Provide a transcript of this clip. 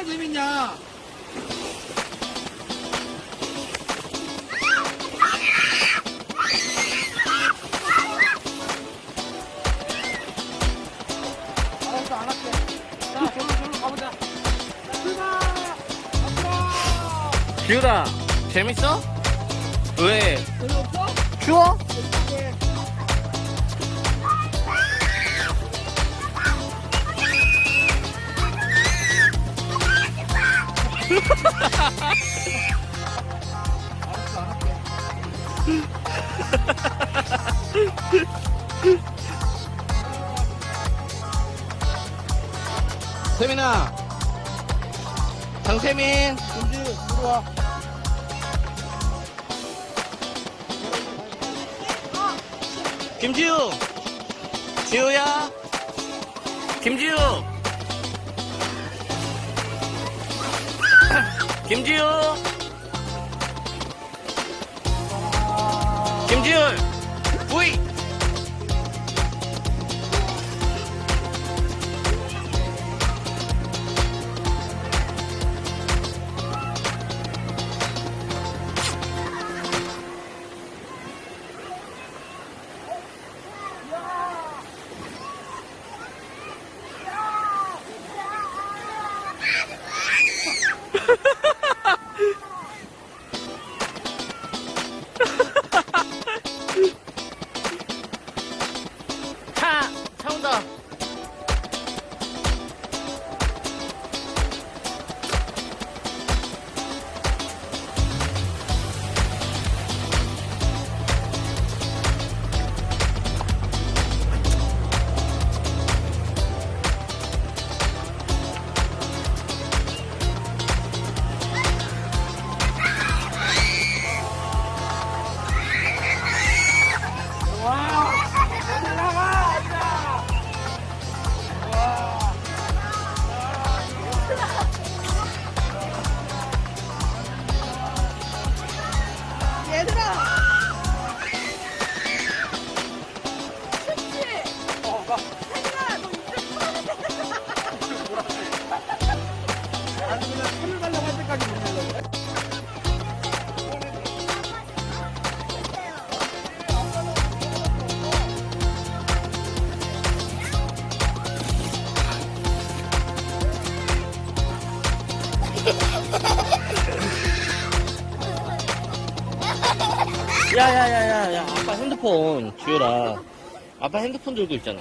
뭐가 재밌냐? 알았어, 안 할게. 자, 저로, 저로 가보자. 자, 출발! 앞으로! 기우다 재밌어? 왜? 재미없어? 추워? 할게. 세민아. 장세민. 준지, 이리 와. 김지우. 지우야. 김지우 김지우 김지우 부이 차! 차 온다 아니, 그냥 손을 달라고 할 때까지 못. 야야야야야 아빠 핸드폰 지우라 아빠 핸드폰 들고 있잖아